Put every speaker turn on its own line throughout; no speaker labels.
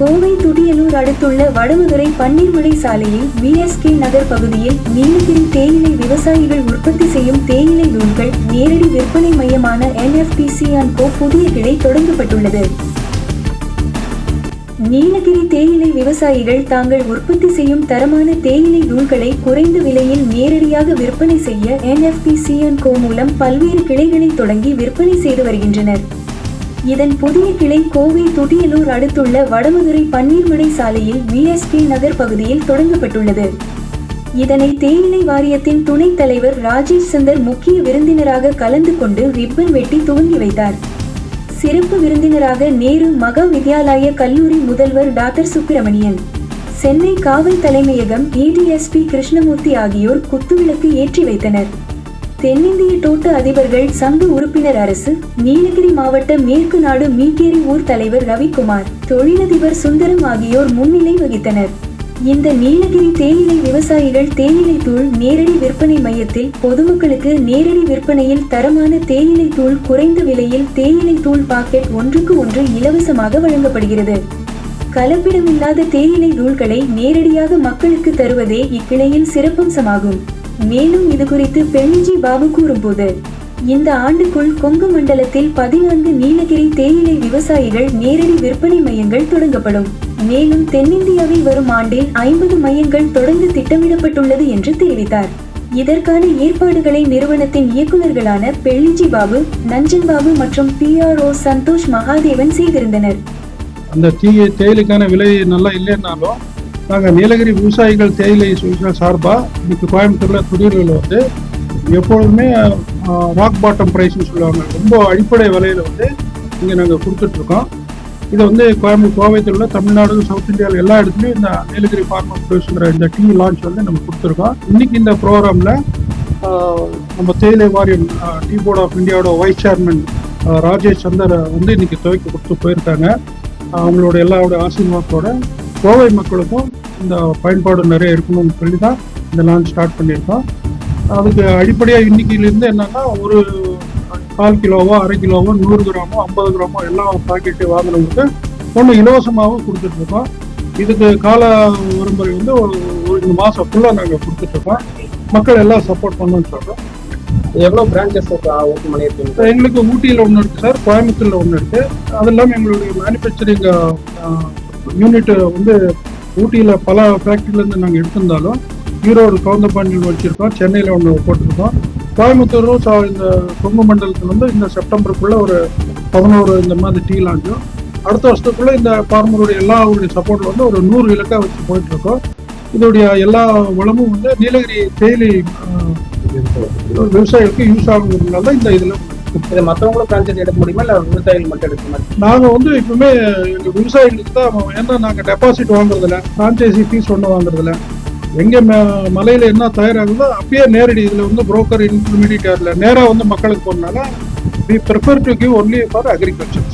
கோவை துடியலூர் அடுத்துள்ள வடமதுரை பன்னீர்மலை சாலையில் பிஎஸ்கே நகர் பகுதியில் நீலகிரி தேயிலை விவசாயிகள் உற்பத்தி செய்யும் தேயிலை நூல்கள் நேரடி விற்பனை மையமான என்எஃபிசி அண்ட் கோ புதிய கிளை தொடங்கப்பட்டுள்ளது. நீலகிரி தேயிலை விவசாயிகள் தாங்கள் உற்பத்தி செய்யும் தரமான தேயிலை நூல்களை குறைந்த விலையில் நேரடியாக விற்பனை செய்ய என்எஃபிசி அண்ட் கோ மூலம் பல்வேறு கிளைகளை தொடங்கி விற்பனை செய்து வருகின்றனர். இதன் புதிய கிளை கோவை துடியலூர் அடுத்துள்ள வடமதுரை பன்னீர்மடை சாலையில் விஎஸ்கே நகர் பகுதியில் தொடங்கப்பட்டுள்ளது. இதனை தேயிலை வாரியத்தின் துணைத் தலைவர் ராஜேஷ் சந்தர் முக்கிய விருந்தினராக கலந்து கொண்டு ரிப்பன் வெட்டி துவங்கி வைத்தார். சிறப்பு விருந்தினராக நேரு மகா வித்யாலய கல்லூரி முதல்வர் டாக்டர் சுப்பிரமணியன். சென்னை காவல் தலைமையகம் ஏடிஎஸ்பி கிருஷ்ணமூர்த்தி ஆகியோர் குத்துவிளக்கு ஏற்றி வைத்தனர். தென்னிந்திய தோட்ட அதிபர்கள் சங்க உறுப்பினர் அரசு நீலகிரி மாவட்ட மேற்கு நாடு மீட்டேரி ஊர் தலைவர் ரவிக்குமார் தொழிலதிபர் சுந்தரம் ஆகியோர் முன்னிலை வகித்தனர். இந்த நீலகிரி தேயிலை விவசாயிகள் தேயிலை தூள் நேரடி விற்பனை மையத்தில் பொதுமக்களுக்கு நேரடி விற்பனையில் தரமான தேயிலை தூள் குறைந்த விலையில் தேயிலை தூள் பாக்கெட் ஒன்றுக்கு ஒன்று இலவசமாக வழங்கப்படுகிறது. கலப்பிடமில்லாத தேயிலை தூள்களை நேரடியாக மக்களுக்கு தருவதே இக்கிளையின் சிறப்பம்சமாகும். மேலும் இது குறித்து பெண்ஜி பாபு கூறும்போது இந்த ஆண்டுக்குள் கொங்கு மண்டலத்தில் பதினான்கு நீலகிரி தேயிலை விவசாயிகள் நேரடி விற்பனை மையங்கள் தொடங்கப்படும். மேலும் தென்னிந்தியாவில் வரும் ஆண்டில் ஐம்பது மையங்கள் தொடர்ந்து திட்டமிடப்பட்டுள்ளது என்று தெரிவித்தார். இதற்கான ஏற்பாடுகளை நிறுவனத்தின் இயக்குநர்களான பெள்ளிஜி பாபு நஞ்சன் பாபு மற்றும் பிஆர்ஓ சந்தோஷ் மகாதேவன் செய்திருந்தனர்.
அந்த தீ தேயிலைக்கான விலை நல்லா இல்லைன்னாலும் நாங்கள் நீலகிரி விவசாயிகள் தேயிலை சொல்கிற சார்பாக இன்னைக்கு கோயம்புத்தூரில் துடியலூரில் வந்து எப்பொழுதுமே ராக் பாட்டம் ப்ரைஸ்னு சொல்லுவாங்க. ரொம்ப அடிப்படை விலையில் வந்து இங்கே நாங்கள் கொடுத்துட்ருக்கோம். இதை வந்து கோயம்புத்தூர் கோவைத்தில் தமிழ்நாடு சவுத் இந்தியாவில் எல்லா இடத்துலையும் இந்த நீலகிரி ஃபார்மர் ப்ரொடியூஸுங்கிற இந்த டீ லான்ச் வந்து நம்ம கொடுத்துருக்கோம். இன்றைக்கி இந்த ப்ரோக்ராமில் நம்ம தேயிலை வாரியம் டீ போர்ட் ஆஃப் இந்தியாவோட வைஸ் சேர்மன் ராஜேஷ் சந்தர் வந்து இன்னைக்கு துவைக்க கொடுத்து போயிருக்காங்க. அவங்களோட எல்லாரோட ஆசீர்வாதத்தோட கோவை மக்களுக்கும் இந்த பயன்பாடு நிறைய இருக்கணும்னு சொல்லி தான் இந்த லான்ச் ஸ்டார்ட் பண்ணியிருக்கோம். அதுக்கு அடிப்படையாக இன்னைக்கிலேருந்து என்னன்னா ஒரு கால் கிலோவோ அரை கிலோவோ நூறு கிராமோ ஐம்பது கிராமோ எல்லா பாக்கெட்டு வாங்குறவங்களுக்கு ஒன்று இலவசமாகவும் கொடுத்துட்ருக்கோம். இதுக்கு கால விரும்புறை வந்து ஒரு ஒரு மாதம் ஃபுல்லாக நாங்கள் கொடுத்துட்ருக்கோம். மக்கள் எல்லாம் சப்போர்ட் பண்ணணும்னு சொல்கிறோம்
எவ்வளோ பிரான்ச்சஸ் ஓப்பன் பண்ணியிருக்கீங்க
எங்களுக்கு ஊட்டியில் ஒன்று இருக்குது சார் கோயம்புத்தூரில் ஒன்று இருக்குது அது இல்லாமல் எங்களுடைய மேனுஃபேக்சரிங் யூனிட் வந்து ஊட்டியில் பல ஃபேக்ட்ரிலேருந்து நாங்கள் எடுத்திருந்தாலும் ஈரோடு கவுந்தபாண்டியில் வச்சுருக்கோம். சென்னையில் ஒன்று போட்டிருக்கோம். கோயம்புத்தூரும் ச- இந்த கொங்கு மண்டலத்தில் வந்து இந்த செப்டம்பருக்குள்ளே ஒரு பதினோரு இந்த மாதிரி டீ லான்ச்சும் அடுத்த வருஷத்துக்குள்ளே இந்த ஃபார்மருடைய எல்லாருடைய சப்போர்ட்டில் வந்து ஒரு நூறு இலக்கா வச்சு போயிட்டுருக்கோம். இதோடைய எல்லா வளமும் வந்து நீலகிரி தேயிலை விவசாயிகளுக்கு யூஸ் ஆகுங்கிறதுனால தான் இந்த இதில்
இதை மற்றவங்களும் பிரான்ச்சைஸ் எடுக்க முடியுமா? இல்லை விவசாயிகள் மட்டும் எடுக்க மாதிரி
நாங்கள் வந்து எப்பவுமே எங்கள் விவசாயிகளுக்கு தான் ஏன்னா நாங்கள் டெபாசிட் வாங்குறதில்ல. ஃப்ரான்ச்சைசி ஃபீஸ் ஒன்றும் வாங்குறதில்ல. எங்கே ம- என்ன தயாராகுதோ அப்பயே நேரடி இதில் வந்து புரோக்கர் இன்டர்மீடியேட்டர்ல நேராக வந்து மக்களுக்கு போறதுனால we prefer to give only for agriculture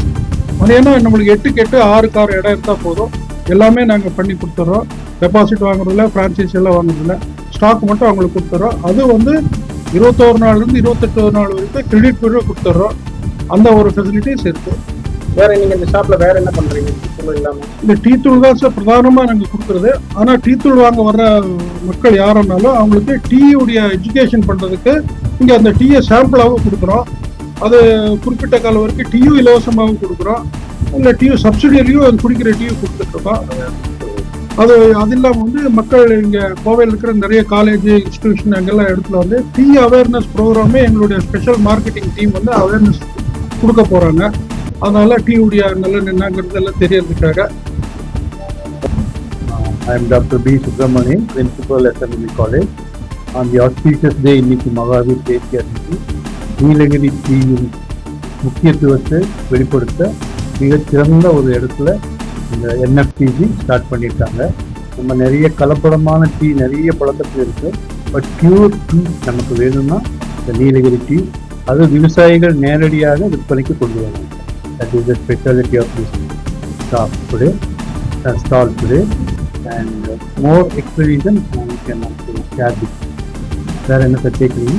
அது ஏன்னா நம்மளுக்கு எட்டுக்கு எட்டு ஆறுக்கு ஆறு இடம் இருந்தால் போதும். எல்லாமே நாங்கள் பண்ணி கொடுத்துட்றோம் டெபாசிட் வாங்குறதில்ல ஃப்ரான்ச்சைஸ் எல்லாம் வாங்குறதில்ல. ஸ்டாக் மட்டும் அவங்களுக்கு கொடுத்துட்றோம் அது வந்து இருபத்தோரு நாள்லேருந்து இருபத்தெட்டு நாள் வரைக்கும் கிரெடிட் பீரியட் கொடுத்துட்றோம். அந்த ஒரு ஃபெசிலிட்டிஸ் இருக்குது
வேற நீங்க இந்த ஷாப்ல வேற என்ன பண்றீங்க? சுத்தம் இல்லாம.
இந்த டீ தூள் தான் சார் பிரதானமாக நாங்கள் கொடுக்குறது. ஆனால் டீ தூள் வாங்க வர்ற மக்கள் யாருன்னாலும் அவங்களுக்கு டீயுடைய எஜுகேஷன் பண்ணுறதுக்கு இங்கே அந்த டீயை சாம்பிளாகவும் கொடுக்குறோம். அது குறிப்பிட்ட காலம் வரைக்கும் டீயும் இலவசமாகவும் கொடுக்குறோம். இல்லை டீயும் சப்சிடியரியும் அது குடிக்கிற டீயும் கொடுத்துட்ருக்கோம் அது அது இல்லாமல் வந்து மக்கள் இங்கே கோவையில் இருக்கிற நிறைய காலேஜ் இன்ஸ்டிடியூஷன் அங்கெல்லாம் இடத்துல வந்து டீ அவேர்னஸ் ப்ரோக்ராமே எங்களுடைய ஸ்பெஷல் மார்க்கெட்டிங் டீம் வந்து அவேர்னஸ் கொடுக்க போகிறாங்க அதனால டீயுடைய நல்ல நின்னாங்கிறது எல்லாம் தெரியறதுக்காக.
I am doctor P Subramanian, principal SME college On the auspicious day இன்னைக்கு மகாவீர் தேசிய அன்னைக்கு நீலகிரி டீயின் முக்கியத்துவத்தை வெளிப்படுத்த மிகச்சிறந்த ஒரு இடத்துல இந்த என்எஃப்டிஜி ஸ்டார்ட் பண்ணியிருக்காங்க நம்ம நிறைய கலப்படமான டீ நிறைய பழக்கத்தில் இருக்குது பட் பியூர் டீ நமக்கு வேணும்னா இந்த நீலகிரி டீ அது விவசாயிகள் நேரடியாக விற்பனைக்கு கொண்டு வராங்க that is the speciality of this stop today stall today and more more explanation and we என்ன சார் கேட்குறீங்க